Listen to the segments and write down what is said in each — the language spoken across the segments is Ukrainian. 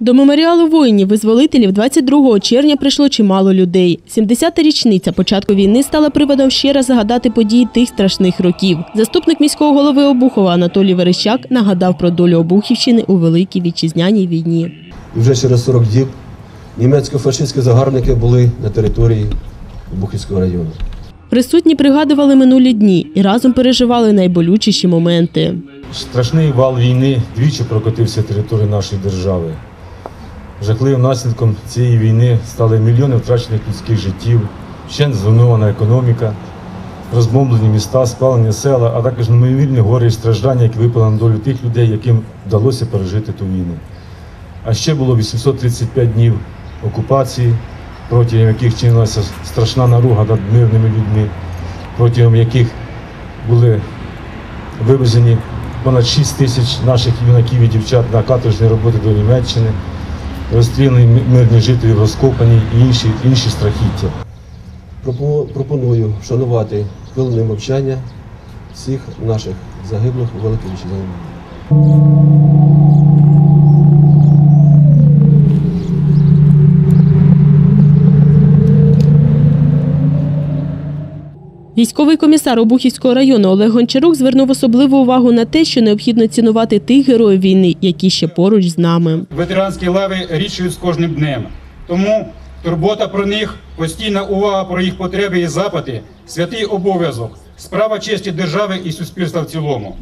До меморіалу воїнів-визволителів 22 червня прийшло чимало людей. 70-та річниця початку війни стала приводом ще раз згадати події тих страшних років. Заступник міського голови Обухова Анатолій Верещак нагадав про долю Обухівщини у Великій вітчизняній війні. Вже через 40 діб німецько-фашистські загарбники були на території Бухівського району. Присутні пригадували минулі дні і разом переживали найболючіші моменти. Страшний вал війни двічі прокотився територією нашої держави. Жахливим наслідком цієї війни стали мільйони втрачених людських життів, ще зруйнована економіка, розбомблені міста, спалені села, а також неймовірні гори і страждання, які випали на долю тих людей, яким вдалося пережити ту війну. А ще було 835 днів окупації, протягом яких чинилася страшна наруга над мирними людьми, протягом яких були вивезені понад 6 тисяч наших юнаків і дівчат на каторжні роботи до Німеччини, розстріляні мирні жителі, розкопані і інші, інші страхіття. Пропоную вшанувати хвилиною мовчання всіх наших загиблих у Великій Вітчизняній війні. Військовий комісар Обухівського району Олег Гончарук звернув особливу увагу на те, що необхідно цінувати тих героїв війни, які ще поруч з нами. Ветеранські лави рідшують з кожним днем. Тому турбота про них, постійна увага про їх потреби і запити, святий обов'язок, справа честі держави і суспільства в цілому.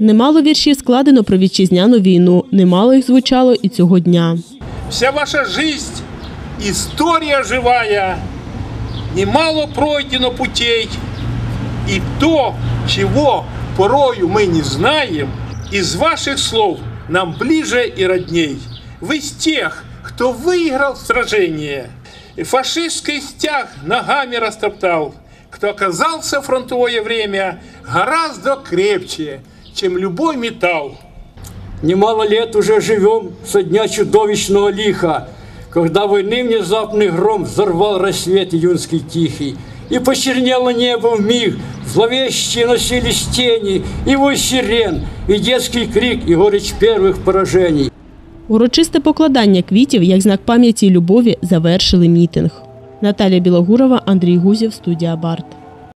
Немало віршів складено про вітчизняну війну, немало їх звучало і цього дня. Вся ваша жизнь – история живая, немало пройдено путей, и то, чего порою мы не знаем, из ваших слов нам ближе и родней. Вы из тех, кто выиграл сражение, фашистский стяг ногами растоптал, кто оказался в фронтовое время гораздо крепче, чем любой металл. Немало лет уже живем со дня чудовищного лиха, когда войны внезапный гром взорвал рассвет июнский тихий. И почернело небо в миг, зловещие носились тени, и вой сирен, и детский крик, и горечь первых поражений. Урочисте покладання квітів як знак пам'яті і любові завершили мітинг. Наталя Білогурова, Андрій Гузів, студія Барт.